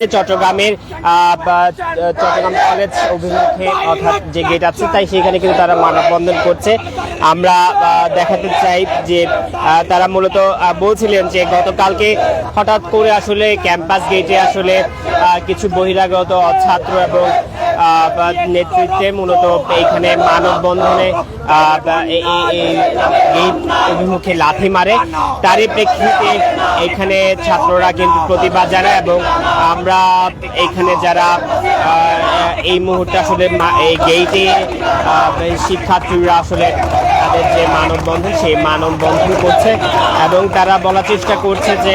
চট্টগ্রামের চট্টগ্রাম কলেজ অভিমুখে অর্থাৎ যে গেট আছে, তাই সেখানে কিন্তু তারা মানববন্ধন করছে। আমরা দেখাতে চাই যে তারা মূলত বলছিলেন যে গতকালকে হঠাৎ করে আসলে ক্যাম্পাস গেটে আসলে কিছু বহিরাগত ছাত্র এবং নেতৃত্বে মূলত এইখানে মানববন্ধনে এই- অভিমুখে লাথি মারে। তারই প্রেক্ষিতে এখানে ছাত্ররা কিন্তু প্রতিবাদ জানায় এবং আমরা এখানে যারা এই মুহূর্তে আসলে এই গেইটে শিক্ষার্থীরা আসলে তাদের যে মানববন্ধন, সেই মানববন্ধন করছে এবং তারা বলার চেষ্টা করছে যে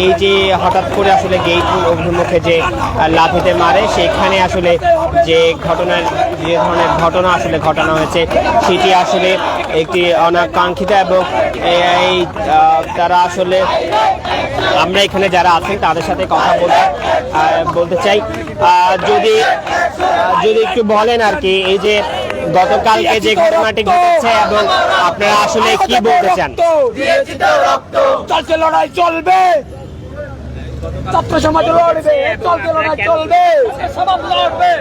এই যে হঠাৎ করে আসলে গেইট অভিমুখে যে লাথিতে মারে, সেখানে আসলে যে ঘটনার যে ধরনের ঘটনা আসলে ঘটানো হয়েছে, সেটি আসলে একটি অনাকাঙ্ক্ষিত এবং এই তারা আসলে আমরা এখানে যারা আছেন তাদের সাথে কথা বলতে বলতে চাই। যদি যদি একটু বলেন আর কি, এই যে গতকালকে যে ঘটনাটি ঘটেছে এবং আপনারা আসলে কি বলতে চান? চলছে লড়াই চলবে। ছাত্র সমাজ লড়বে চলছে লড়াই চলবে। সমাজ লড়বে।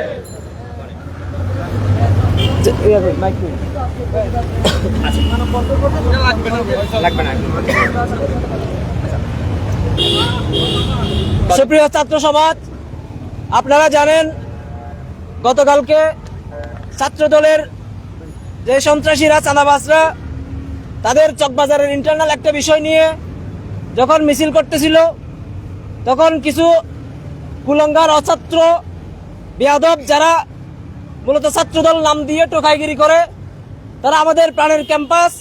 সুপ্রিয় ছাত্র সমাজ আপনারা জানেন গতকালকে ছাত্র দলের যে সন্ত্রাসীরা চাঁদাবাজরা তাদের চকবাজারের ইন্টারনাল একটা বিষয় নিয়ে যখন মিছিল করতেছিল তখন কিছু কুলঙ্গার অছাত্র বেয়াদব যারা মূলত ছাত্রদল নাম দিয়ে টোকাইগিরি করে তারা আমাদের প্রাণের ক্যাম্পাস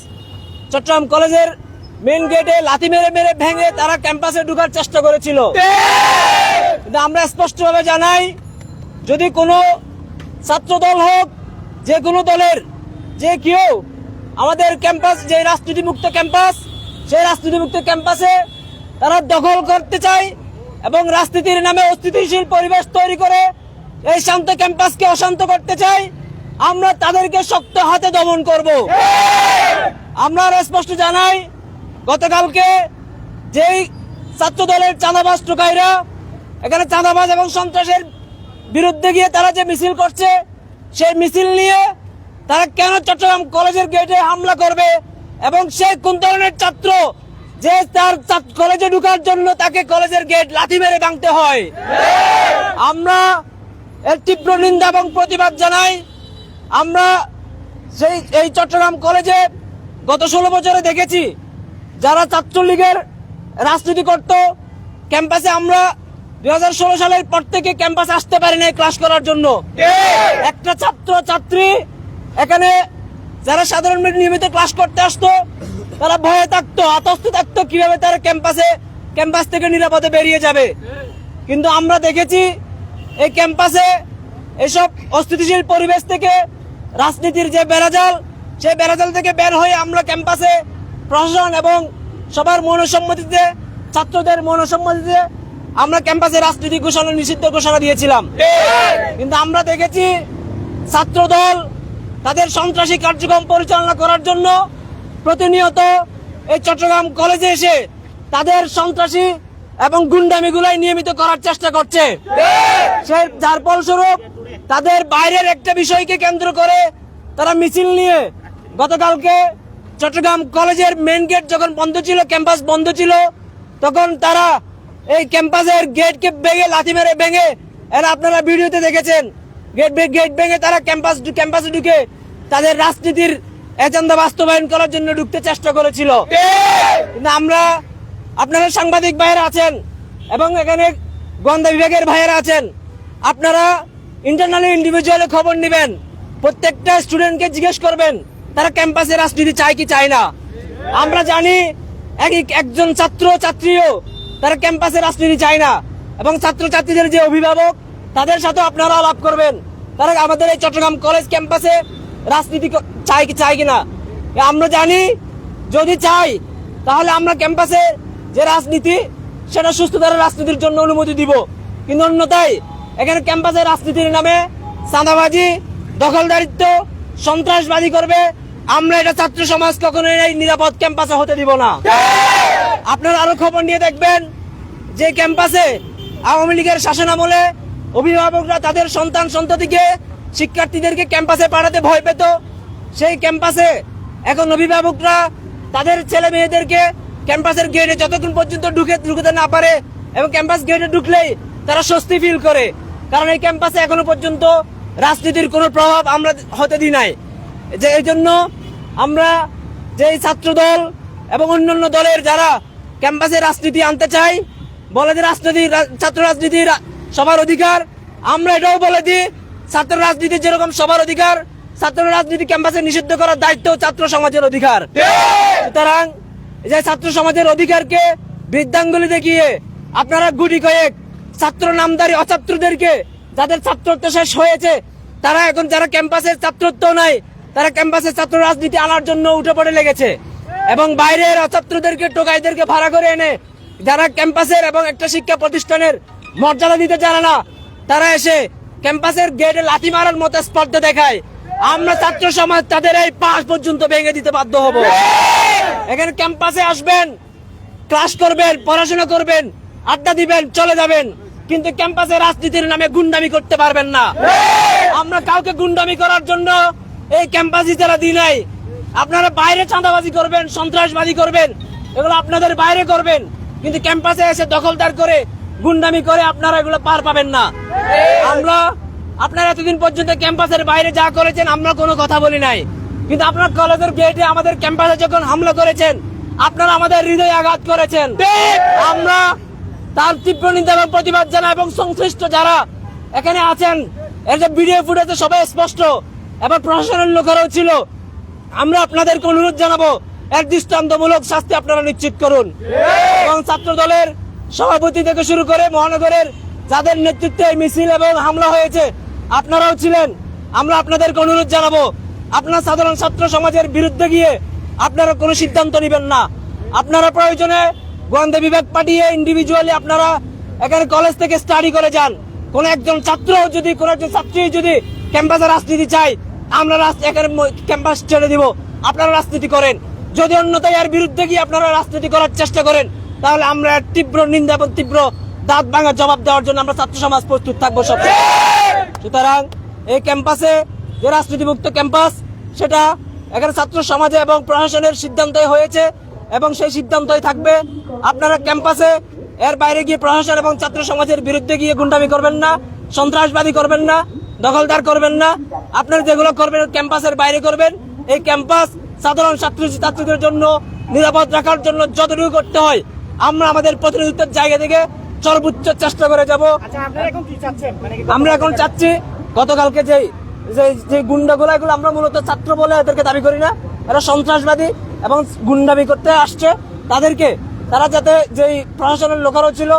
চট্টগ্রাম কলেজের মেন গেটে লাথি মেরে মেরে ভেঙে তারা ক্যাম্পাসে ঢুকার চেষ্টা করেছিল। কিন্তু আমরা স্পষ্টভাবে জানাই যদি কোনো ছাত্রদল হোক যে কোনো দলের, যে কেউ আমাদের ক্যাম্পাস, যে রাজনীতি মুক্ত ক্যাম্পাস সেই রাজনীতি মুক্ত ক্যাম্পাসে তারা দখল করতে চায় এবং রাজনীতির নামে অস্থিতিশীল পরিবেশ তৈরি করে এই শান্ত ক্যাম্পাসকে অশান্ত করতে চায়, আমরা তাদেরকে শক্ত হাতে দমন করব। আমরা স্পষ্ট জানাই, গতকালকে যেই ছাত্র দলের চাঁদাবাজ টুকাইরা, এখানে চাঁদাবাজ এবং সন্ত্রাসের বিরুদ্ধে গিয়ে তারা যে মিছিল করছে সেই মিছিল নিয়ে তারা কেন চট্টগ্রাম কলেজের গেটে হামলা করবে? এবং সে কোন ধরনের ছাত্র যে তার কলেজে ঢুকার জন্য তাকে কলেজের গেট লাথি মেরে ভাঙতে হয়। আমরা এর তীব্র নিন্দা এবং প্রতিবাদ জানাই। আমরা সেই, এই চট্টগ্রাম কলেজে গত ষোলো বছরে দেখেছি যারা ছাত্রলীগের রাজনীতি করত, ক্যাম্পাসে আমরা দুই সালের পর থেকে ক্যাম্পাসে আসতে পারি নাই ক্লাস করার জন্য। একটা ছাত্র ছাত্রী এখানে যারা সাধারণ নিয়মিত ক্লাস করতে আসতো তারা ভয়ে থাকতো আতস্ত থাকতো কীভাবে তারা ক্যাম্পাসে ক্যাম্পাস থেকে নিরাপদে বেরিয়ে যাবে। কিন্তু আমরা দেখেছি এই ক্যাম্পাসে এসব অস্থিতিশীল পরিবেশ থেকে রাজনীতির যে বেড়াজাল সেই বেড়াজাল থেকে বের হয়ে আমরা ক্যাম্পাসে প্রশাসন এবং সবার মনসম্মতিতে ছাত্রদের মনসম্মতিতে আমরা ক্যাম্পাসে রাজনীতি ঘোষণা, নিষিদ্ধ ঘোষণা দিয়েছিলাম। কিন্তু আমরা দেখেছি ছাত্রদল তাদের সন্ত্রাসী কার্যক্রম পরিচালনা করার জন্য প্রতিনিয়ত এই চট্টগ্রাম কলেজে এসে তাদের সন্ত্রাসী এবং গুন্ডামিগুলাই নিয়মিত করার চেষ্টা করছে। যার ফলস্বরূপ তাদের বাইরের একটা বিষয়কে কেন্দ্র করে তারা মিছিল নিয়ে গতকালকে চট্টগ্রাম কলেজের মেন গেট যখন বন্ধ ছিল, ক্যাম্পাস বন্ধ ছিল, তখন তারা এই ক্যাম্পাসের গেটকে ভেঙে লাথি মেরে ভেঙে এরা আপনারা ভিডিওতে দেখেছেন। গেট গেট ভেঙে তারা ক্যাম্পাস ক্যাম্পাসে ঢুকে তাদের রাজনীতির এজেন্ডা বাস্তবায়ন করার জন্য ঢুকতে চেষ্টা করেছিল। কিন্তু আমরা আপনারা সাংবাদিক ভাইয়েরা আছেন এবং এখানে গোয়েন্দা বিভাগের ভাইয়েরা আছেন। আপনারা ইন্টারনালি ইন্ডিভিজুয়ালি খবর নেবেন। প্রত্যেকটা স্টুডেন্টকে জিজ্ঞেস করবেন, তারা ক্যাম্পাসে রাজনীতি চায় কি চায় না। আমরা জানি এক একজন ছাত্র, ছাত্রীও তারা ক্যাম্পাসে রাজনীতি চায় না। এবং ছাত্র ছাত্রীদের যে অভিভাবক, তাদের সাথে আপনারা আলাপ করবেন। তারা আমাদের এই চট্টগ্রাম কলেজ ক্যাম্পাসে রাজনীতি চায় কি চায় কিনা? আমরা জানি, যদি চাই, তাহলে আমরা ক্যাম্পাসে যে রাজনীতি, সেটা সুস্থতার রাজনীতির জন্য অনুমতি দিব। কিন্তু অন্যথায়, এখানে ক্যাম্পাসে রাজনীতির নামে চাঁদাবাজি, দখলদারিত্ব, সন্ত্রাসবাদী করবে, আমরা এটা ছাত্র সমাজ কখনোই এই নিরাপদ ক্যাম্পাসে হতে দিব না। আপনারা আরও খবর নিয়ে দেখবেন যে ক্যাম্পাসে আওয়ামী লীগের শাসনামলে অভিভাবকরা তাদের সন্তান সন্ততিকে, শিক্ষার্থীদেরকে ক্যাম্পাসে পাঠাতে ভয় পেত। সেই ক্যাম্পাসে এখন অভিভাবকরা তাদের ছেলে মেয়েদেরকে ক্যাম্পাসের গেটে যতক্ষণ পর্যন্ত ঢুকে ঢুকতে না পারে এবং ক্যাম্পাস গেটে ঢুকলেই তারা স্বস্তি ফিল করে। কারণ এই ক্যাম্পাসে এখনও পর্যন্ত রাজনীতির কোনো প্রভাব আমরা হতে দিই নাই। যে এই জন্য আমরা যে এই ছাত্র দল এবং অন্যান্য দলের যারা ক্যাম্পাসে রাজনীতি আনতে চাই, বলে যে রাজনীতি ছাত্র রাজনীতি সবার অধিকার। আমরা এটাও বলে দিই, ছাত্র রাজনীতি যেরকম সবার অধিকার, ছাত্র রাজনীতি ক্যাম্পাসে নিষিদ্ধ করার দায়িত্ব ছাত্র সমাজের অধিকার। সুতরাং যে ছাত্র সমাজের অধিকারকে বৃদ্ধাঙ্গুলি দেখিয়ে আপনারা গুটি কয়েক ছাত্র নামদারি অছাত্রদেরকে, যাদের ছাত্রত্ব শেষ হয়েছে, তারা এখন যারা ক্যাম্পাসের ছাত্রত্ব নাই, তারা ক্যাম্পাসে ছাত্র রাজনীতি আনার জন্য উঠে পড়ে লেগেছে। এবং বাইরের অছাত্রদেরকে টোকাইদেরকে ভাড়া করে এনে যারা ক্যাম্পাসের এবং একটা শিক্ষা প্রতিষ্ঠানের মর্যাদা দিতে জানে না, তারা এসে ক্যাম্পাসের গেটে লাথি মারার মতো স্পর্ধা দেখায়। আমরা ছাত্র সমাজ তাদের এই পাশ পর্যন্ত ভেঙে দিতে বাধ্য হব। এখানে ক্যাম্পাসে আসবেন, ক্লাস করবেন, পড়াশোনা করবেন, আড্ডা দিবেন, চলে যাবেন। কিন্তু ক্যাম্পাসে রাজনীতির নামে গুন্ডামি করতে পারবেন না। আমরা কাউকে গুন্ডামি করার জন্য এই ক্যাম্পাসই তারা দিই নাই আপনারা বাইরে চাঁদাবাজি করবেন সন্ত্রাসবাদী করবেন, এগুলো আপনাদের বাইরে করবেন, কিন্তু ক্যাম্পাসে এসে দখলদার করে, গুন্ডামি করে আপনারা এগুলো পার পাবেন না। আমরা, আপনারা এতদিন পর্যন্ত ক্যাম্পাসের বাইরে যা করেছেন, আমরা কোনো কথা বলি নাই। কিন্তু আপনার কলেজের গেটে আমাদের ক্যাম্পাসে যখন হামলা করেছেন, আপনারা আমাদের হৃদয়ে আঘাত করেছেন। আমরা তার তীব্র নিন্দা এবং প্রতিবাদ জানাই এবং সংশ্লিষ্ট যারা এখানে আছেন, এর যে ভিডিও ফুটেজে সবাই স্পষ্ট এবং প্রশাসনের লোকেরাও ছিল। আমরা আপনাদেরকে অনুরোধ জানাব, এক দৃষ্টান্তমূলক শাস্তি আপনারা নিশ্চিত করুন। এবং ছাত্র দলের সভাপতি থেকে শুরু করে মহানগরের যাদের নেতৃত্বে মিছিল এবং হামলা হয়েছে, আপনারাও ছিলেন। আমরা আপনাদেরকে অনুরোধ জানাব, আপনার সাধারণ ছাত্র সমাজের বিরুদ্ধে গিয়ে আপনারা কোনো সিদ্ধান্ত নেবেন না। আপনারা প্রয়োজনে গোয়েন্দা বিভাগ পাঠিয়ে ইন্ডিভিজুয়ালি আপনারা এখানে কলেজ থেকে স্টাডি করে যান। কোন একজন ছাত্র যদি, কোন একজন ছাত্রী যদি ক্যাম্পাসে রাজনীতি চায় আমরা রাজ- এখানে ক্যাম্পাস ছেড়ে দিব। আপনারা রাজনীতি করেন। যদি অন্যথায় এর বিরুদ্ধে গিয়ে আপনারা রাজনীতি করার চেষ্টা করেন, তাহলে আমরা তীব্র নিন্দা এবং তীব্র দাঁত ভাঙা জবাব দেওয়ার জন্য আমরা ছাত্র সমাজ প্রস্তুত থাকব সব সুতরাং এই ক্যাম্পাসে যে রাজনীতিমুক্ত ক্যাম্পাস, সেটা এখানে ছাত্র সমাজে এবং প্রশাসনের সিদ্ধান্তই হয়েছে এবং সেই সিদ্ধান্তই থাকবে। আপনারা ক্যাম্পাসে এর বাইরে গিয়ে প্রশাসন এবং ছাত্র সমাজের বিরুদ্ধে গিয়ে গুন্ডামি করবেন না, সন্ত্রাসবাদী করবেন না। দখলদার করবেন না। আপনারা যেগুলো করবেন ক্যাম্পাসের বাইরে করবেন। এই ক্যাম্পাস সাধারণ ছাত্র ছাত্রীদের জন্য নিরাপদ রাখার জন্য যতটুকু করতে হয় আমরা আমাদের প্রতিনিধিত্বের জায়গা থেকে সর্বোচ্চ চেষ্টা করে যাব। আচ্ছা মানে আমরা এখন চাচ্ছি গতকালকে যে যে গুন্ডাগুলো এগুলো আমরা মূলত ছাত্র বলে এদেরকে দাবি করি না। এরা সন্ত্রাসবাদী এবং গুন্ডামি করতে আসছে। তাদেরকে তারা যাতে যে প্রশাসনের লোকেরাও ছিল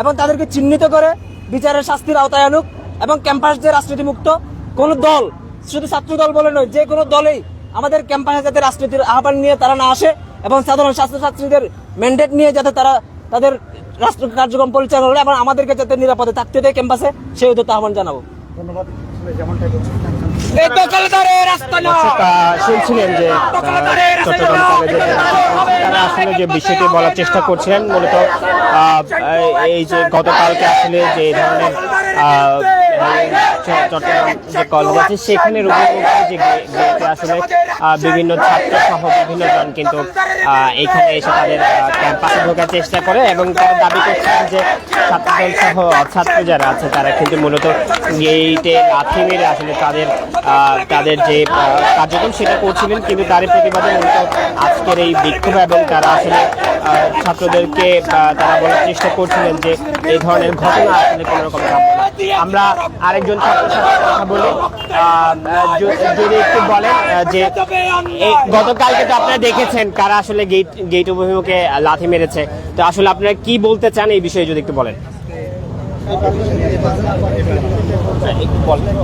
এবং তাদেরকে চিহ্নিত করে বিচারের শাস্তির আওতায় আনুক। এবং ক্যাম্পাস যে রাজনীতি মুক্ত কোন দল শুধু ছাত্র দল বলে নয় যে কোনো দলেই আমাদের ক্যাম্পাসে যাতে রাজনীতির আহ্বান নিয়ে তারা না আসে এবং সাধারণ ছাত্রছাত্রীদের ম্যান্ডেট নিয়ে যাতে তারা তাদের রাষ্ট্র কার্যক্রম পরিচালনা করে এবং আমাদেরকে যাতে নিরাপদে থাকতে দেয় ক্যাম্পাসে সেই উদ্যোগ আহ্বান জানাব। শুনছিলেন যে চট্টগ্রাম কলেজের তারা আসলে যে বিষয়টি বলার চেষ্টা করছিলেন মূলত এই যে গতকালকে আসলে যে ধরনের চট্টগ্রাম যে কলেজ আছে, সেখানে যে আসলে বিভিন্ন ছাত্র সহ বিভিন্ন জন কিন্তু এখানে এসে তাদের ক্যাম্পাসে ঢোকার চেষ্টা করে এবং তারা দাবি করছেন যে ছাত্রদল সহ ছাত্র যারা আছে, তারা কিন্তু মূলত গেইটে লাথি মেরে আসলে তাদের তাদের যে কার্যক্রম সেটা করছিলেন, কিন্তু তারই প্রতিবাদে মূলত আজকের এই বিক্ষোভ এবং তারা আসলে ছাত্রদেরকে তারা বলার চেষ্টা করছিলেন যে এই ধরনের ঘটনা আসলে কোনো রকম আমরা আরেকজন ছাত্রের সাথে কথা বলি যদি একটু বলেন যে এই গতকালকে তো আপনারা দেখেছেন কারা আসলে গেট গেট অভিমুখে লাথি মেরেছে। তো আসলে আপনারা কি বলতে চান এই বিষয়ে যদি একটু বলেন? একটু বলেন।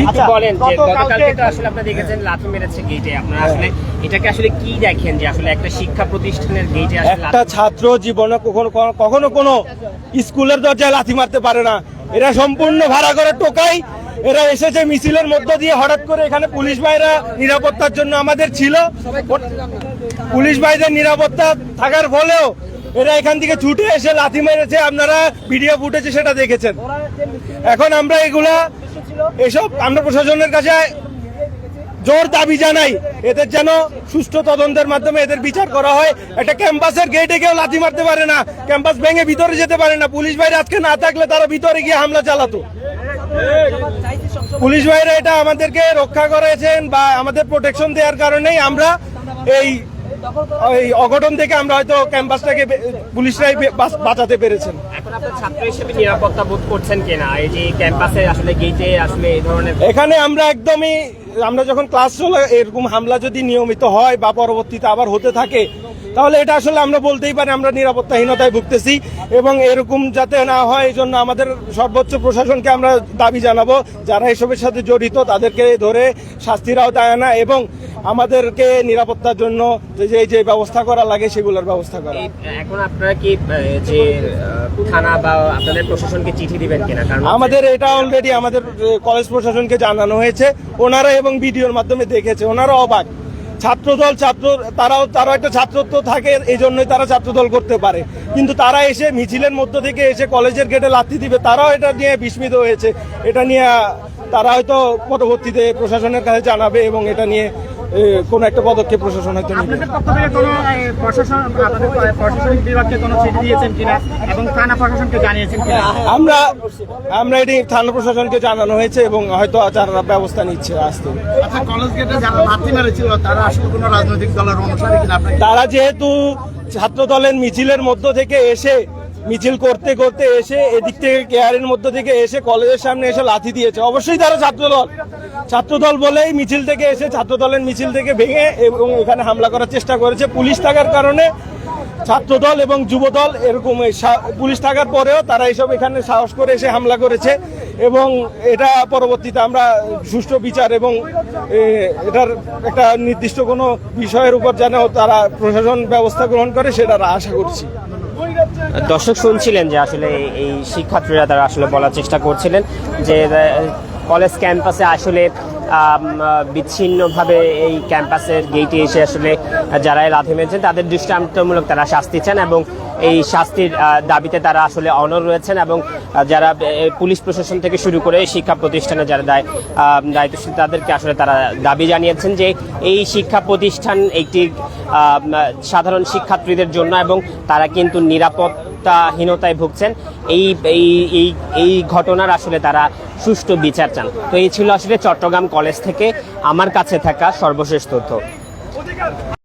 একটু বলেন যে গতকালকে তো আসলে আপনারা দেখেছেন লাথি মেরেছে গেটে আপনারা আসলে এটাকে আসলে কি দেখেন যে আসলে একটা শিক্ষা প্রতিষ্ঠানের গেটে আসলে একটা ছাত্র জীবনে কখনো কখনো- কোনো স্কুলের দরজায় লাথি মারতে পারে না। এরা সম্পূর্ণ ভাড়া করে টোকাই। এরা এসেছে মিছিলের মধ্য দিয়ে হঠাৎ করে এখানে পুলিশ ভাইরা নিরাপত্তার জন্য আমাদের ছিল। পুলিশ ভাইদের নিরাপত্তা থাকার ফলেও এরা এখান থেকে ছুটে এসে লাথি মেরেছে। আপনারা ভিডিও ফুটেছে সেটা দেখেছেন। এখন আমরা এগুলা এসব আমরা প্রশাসনের কাছে জোর দাবি জানাই। এদের যেন সুষ্ঠু তদন্তের মাধ্যমে এদের বিচার করা হয়। একটা ক্যাম্পাসের গেটে কেউ লাথি মারতে পারে না। ক্যাম্পাস ভেঙে ভিতরে যেতে পারে না। পুলিশ বাইরে আজকে না থাকলে তারা ভিতরে গিয়ে হামলা চালাতো। পুলিশ ভাইরা এটা আমাদেরকে রক্ষা করেছেন বা আমাদের প্রোটেকশন দেওয়ার কারণেই আমরা এই এই অঘটন থেকে আমরা হয়তো ক্যাম্পাসটাকে পুলিশরাই বাঁচাতে পেরেছেন। এখন আপনার ছাত্র হিসেবে নিরাপত্তা বোধ করছেন কিনা? এই যে ক্যাম্পাসে আসলে গেটে আসলে এই ধরনের এখানে আমরা একদমই আমরা যখন ক্লাস চলে এরকম হামলা যদি নিয়মিত হয় বা পরবর্তীতে আবার হতে থাকে তাহলে এটা আসলে আমরা বলতেই পারি আমরা নিরাপত্তাহীনতায় ভুগতেছি এবং এরকম যাতে না হয় এই জন্য আমাদের সর্বোচ্চ প্রশাসনকে আমরা দাবি জানাব যারা এসবের সাথে জড়িত তাদেরকে ধরে শাস্তির আওতায় আনা এবং আমাদেরকে নিরাপত্তার জন্য যে যে- যে ব্যবস্থা করা লাগে সেগুলোর ব্যবস্থা করা। এখন আপনারা কি যে থানা বা আপনাদের প্রশাসনকে চিঠি দিবেন কিনা? কারণ আমাদের এটা অলরেডি আমাদের কলেজ প্রশাসনকে জানানো হয়েছে। ওনারা এবং ভিডিওর মাধ্যমে দেখেছে। ওনারা অবাক। ছাত্রদল, ছাত্র, তারাও, তারা একটা ছাত্রত্ব থাকে এই জন্যই তারা ছাত্রদল করতে পারে। কিন্তু তারা এসে মিছিলের মধ্য থেকে এসে কলেজের গেটে লাথি দিবে, তারাও এটা নিয়ে বিস্মিত হয়েছে। এটা নিয়ে তারা হয়তো পরবর্তীতে প্রশাসনের কাছে জানাবে এবং এটা নিয়ে কোনো একটা পদক্ষেপ প্রশাসন হয়তো নেবে। আমরা আমরা এটি থানা প্রশাসনকে জানানো হয়েছে এবং হয়তো তারা ব্যবস্থা নিচ্ছে আসতে। আচ্ছা তারা যেহেতু ছাত্র দলের মিছিলের মধ্য থেকে এসে মিছিল করতে করতে এসে এদিক থেকে কেয়ারের মধ্য থেকে এসে কলেজের সামনে এসে লাথি দিয়েছে। অবশ্যই তারা ছাত্রদল। ছাত্রদল বলেই মিছিল থেকে এসে ছাত্র দলের মিছিল থেকে ভেঙে এবং এখানে হামলা করার চেষ্টা করেছে। পুলিশ থাকার কারণে ছাত্রদল এবং যুবদল এরকম পুলিশ থাকার পরেও তারা এইসব এখানে সাহস করে এসে হামলা করেছে এবং এটা পরবর্তীতে আমরা সুষ্ঠু বিচার এবং এটার একটা নির্দিষ্ট কোনো বিষয়ের উপর যেন তারা প্রশাসন ব্যবস্থা গ্রহণ করে সেটা আশা করছি। দর্শক শুনছিলেন যে আসলে এই- শিক্ষার্থীরা তারা আসলে বলার চেষ্টা করছিলেন যে কলেজ ক্যাম্পাসে আসলে বিচ্ছিন্নভাবে এই ক্যাম্পাসের গেটে এসে আসলে যারা লাথি মেরেছেন তাদের দৃষ্টান্তমূলক তারা শাস্তি চান এবং এই শাস্তির দাবিতে তারা আসলে অনর রয়েছেন এবং যারা পুলিশ প্রশাসন থেকে শুরু করে শিক্ষা প্রতিষ্ঠানে যারা দায় দায়িত্বশীল তাদেরকে আসলে তারা দাবি জানিয়েছেন যে এই শিক্ষা প্রতিষ্ঠান একটি সাধারণ শিক্ষার্থীদের জন্য এবং তারা কিন্তু নিরাপত্তাহীনতায় ভুগছেন। এই এই এই ঘটনার আসলে তারা সুষ্ঠু বিচার চান। তো এই ছিল আসলে চট্টগ্রাম কলেজ থেকে আমার কাছে থাকা সর্বশেষ তথ্য।